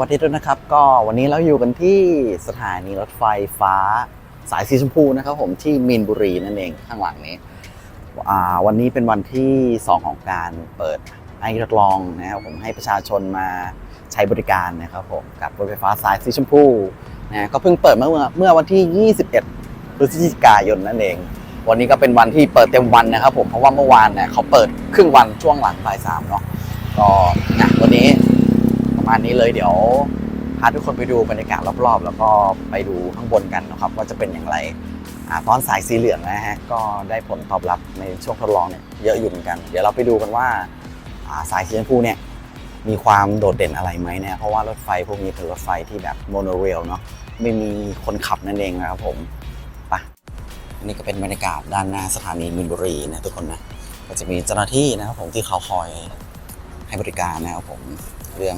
วัสดีด้วยนะครับ ก็วันนี้เราอยู่กันที่สถานีรถไฟฟ้าสายสีชมพูนะครับผมที่มีนบุรีนั่นเองข้างหลังนี้ วันนี้เป็นวันที่ 2 ของการเปิดให้ทดลองนะครับผมให้ประชาชนมาใช้บริการนะครับผมกับรถไฟฟ้าสายสีชมพูนะก็เพิ่งเปิดเมื่อเมื่อวันที่ 21พฤศจิกายนนั่นเอง วันนี้ก็เป็นวันที่เปิดเต็มวันนะครับผมเพราะว่าเมื่อวานเนี่ยเขาเปิดครึ่งวันช่วงหลังบ่ายสามเนาะก็นะวันนี้ ประมาณนี้เลยเดี๋ยวพาทุกคนไปดูบรรยากาศรอบๆ แล้วก็ไปดูข้างบนกันนะครับ ว่าจะเป็นอย่างไรอตอนสายสีเหลืองนะฮะก็ได้ผลตอบรับในช่วงทดลองเนี่ยเยอะอยู่เหมือนกัน เดี๋ยวเราไปดูกันว่าสายสีชมพูเนี่ยมีความโดดเด่นอะไรไหมเนี่ยเพราะว่ารถไฟพวกนี้เป็นรถไฟที่แบบโมโนเรลเนาะไม่มีคนขับนั่นเองนะครับผมไปอันนี้ก็เป็นบรรยากาศด้านหน้าสถานีมินบุรีนะทุกคนนะก็จะมีเจ้าหน้าที่นะครับผมที่เขาคอยให้บริการนะครับผม เรื่อง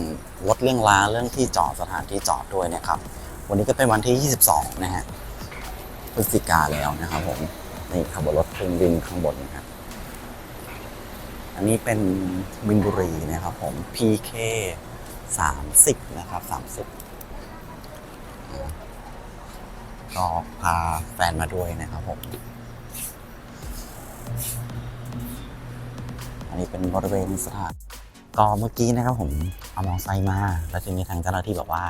รถเรื่องลาเรื่องที่จอดสถานที่จอดด้วยนะครับ วันนี้ก็เป็นวันที่ 22 นะฮะพฤศจิกาแล้วนะครับผมนี่ขบวนรถเครื่องบินข้างบนนะครับอันนี้เป็นมินบุรีนะครับผม PK 30 นะครับ 30 ก็พาแฟนมาด้วยนะครับผม อันนี้เป็นบริเวณสถานก็เมื่อกี้นะครับผม เอามอเตอร์ไซค์มา แล้วทีนี้ทางเจ้าหน้าที่บอกว่า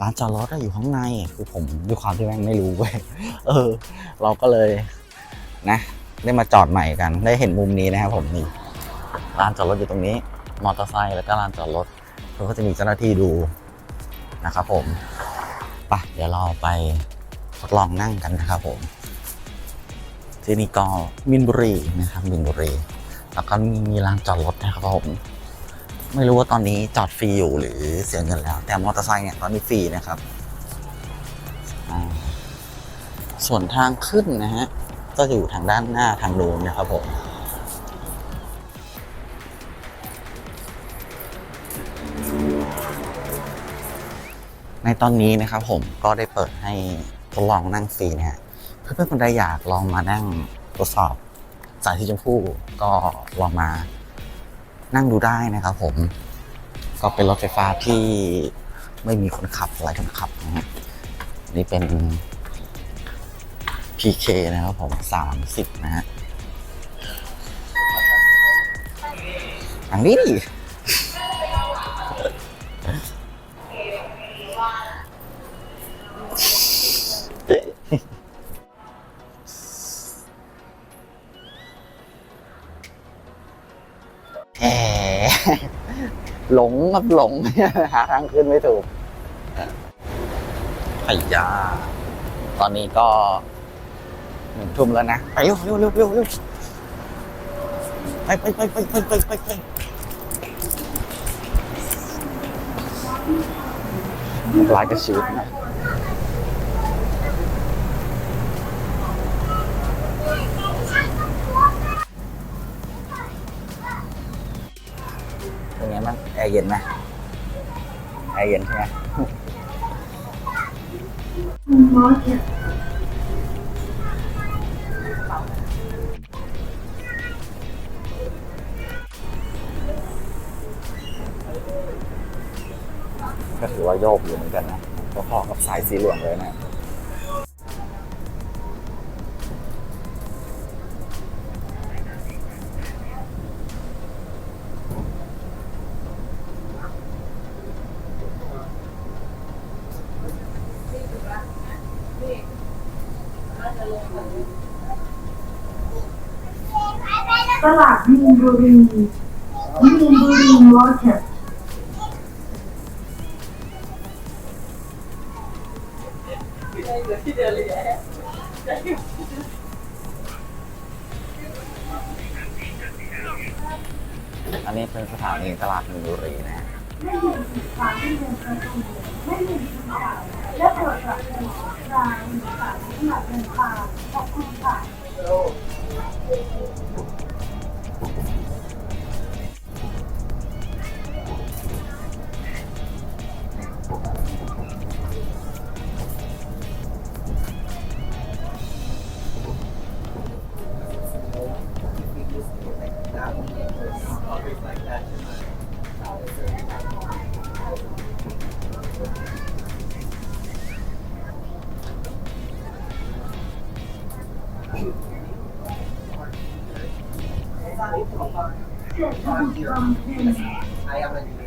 ร้านจอดรถอะอยู่ข้างใน คือผมด้วยความที่แม่งไม่รู้เว้ย เออ เราก็เลยนะ ได้มาจอดใหม่กัน ได้เห็นมุมนี้นะครับผมนี่ ร้านจอดรถอยู่ตรงนี้ มอเตอร์ไซค์แล้วก็ร้านจอดรถเขาก็จะมีเจ้าหน้าที่ดูนะครับผมไปเดี๋ยวเราไปทดลองนั่งกันนะครับผมที่นี่ก็มินบุรีนะครับมินบุรี แล้วก็มีมีลานจอดรถนะครับผม ไม่รู้ว่าตอนนี้จอดฟรีอยู่หรือเสียเงินแล้ว แต่มอเตอร์ไซค์เนี่ยตอนนี้ฟรีนะครับ ส่วนทางขึ้นนะฮะ ก็จะอยู่ทางด้านหน้าทางโน้นนะครับผมในตอนนี้นะครับผมก็ได้เปิดให้ทดลองนั่งฟรีนะฮะเพื่อนๆคนใดอยากลองมานั่งทดสอบสายที่ชมพูก็ลองมา นั่งดูได้นะครับผม ก็เป็นรถไฟฟ้าที่ไม่มีคนขับไร้คนขับนะฮะนี่เป็น PK นะครับผม30นะฮะอันนี้ดิ หลงครับหลง หาทางขึ้นไม่ถูกไอ้ยา ตอนนี้ก็หนึ่งทุ่มแล้วนะ ไปเร็วเร็วเร็วเร็วเร็วไปไปไปไปไปไปไปไปลายกระชีดนะ อร์เย็นไหมแอร์เย็นใช่ไหมก็ถือว่าโยกอยู่เหมือนกันนะก็พอกับสายสีเหลืองเลยนะ ตลาดมีนบุรีมีนบุรีมอร์เก็ตอันนี้เป็นสถานีตลาดมินบุรีนะฮะไม่มีฝาไม่มีประตูไม่มีสุสานและเปิดรับเป็นรายหรือสายสำหรับเดินทางขอบคุณค่ะ I Ayaw man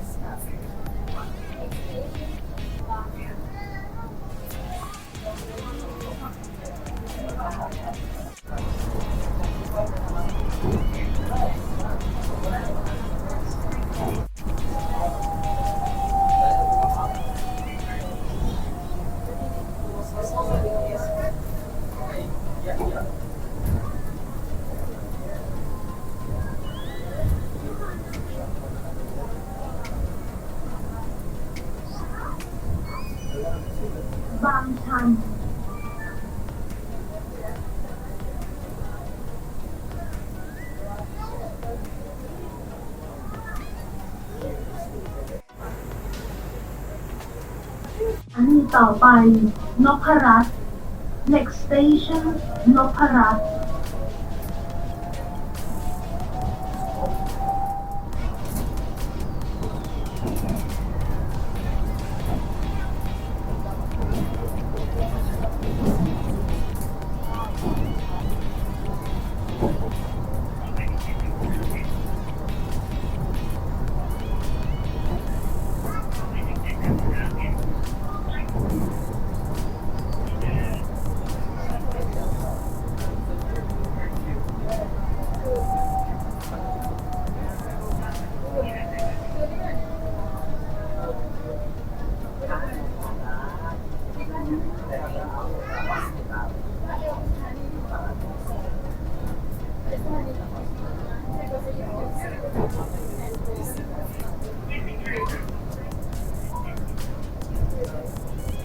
นนี้ต่อไปนพรัตน์ next station นพรัตน์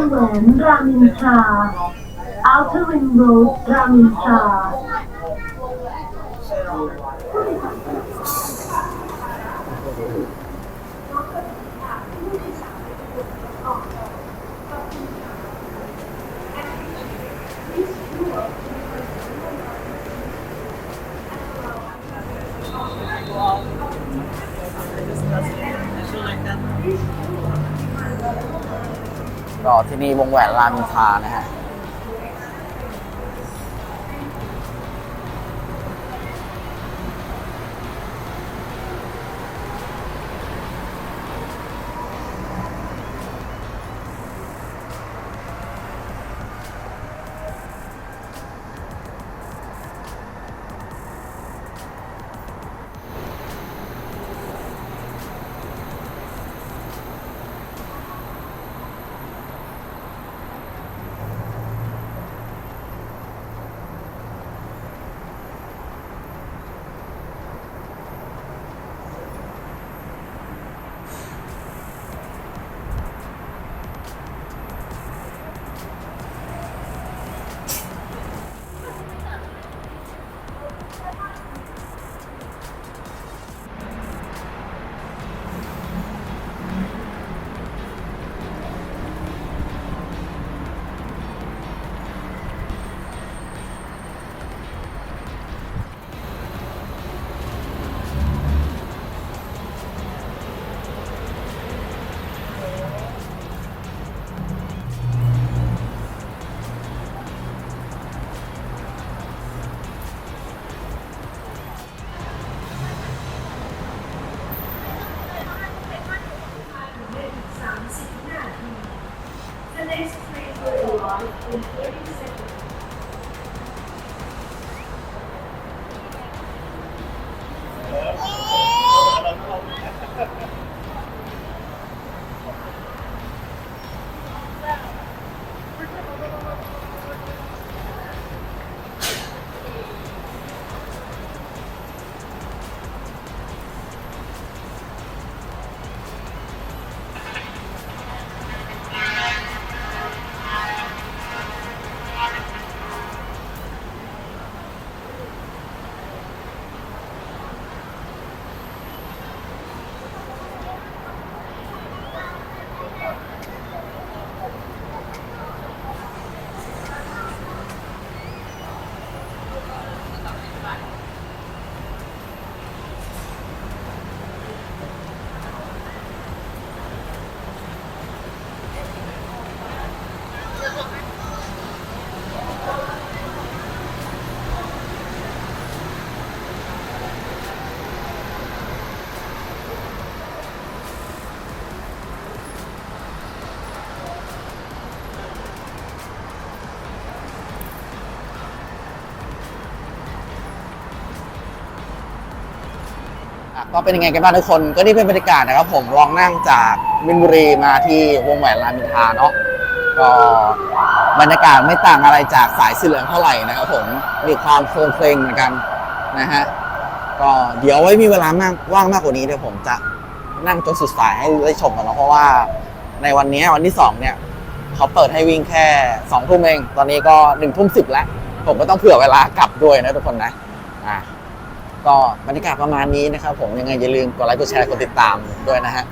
อินทราวงแหวนรามอินทรา outer ring road รามอินทรา ก็ที่นี่วงแหวนรามอินทรานะฮะ on in 30 seconds. Yeah. ก็เป็นยังไงกันบ้างทุกคน ก็นี่เป็นบรรยากาศนะครับผมลองนั่งจากมินบุรีมาที่วงแหวนรามอินทราเนาะก็บรรยากาศไม่ต่างอะไรจากสายสีเหลืองเท่าไหร่นะครับผมมีความโคลงเพลงเหมือนกันนะฮะก็เดี๋ยวไว้มีเวลามากว่างมากกว่านี้เดี๋ยวผมจะนั่งจนสุดสายให้ได้ชมกันเนาะเพราะว่าในวันนี้วันที่สองเนี่ยเขาเปิดให้วิ่งแค่สองทุ่มเอง ตอนนี้ก็หนึ่งทุ่มสิบแล้ว ผมก็ต้องเผื่อเวลากลับด้วยนะทุกคนนะอะ ก็บรรยากาศประมาณนี้นะครับผมยังไงอย่าลืมกดไลค์กดแชร์กดติดตามด้วยนะฮะ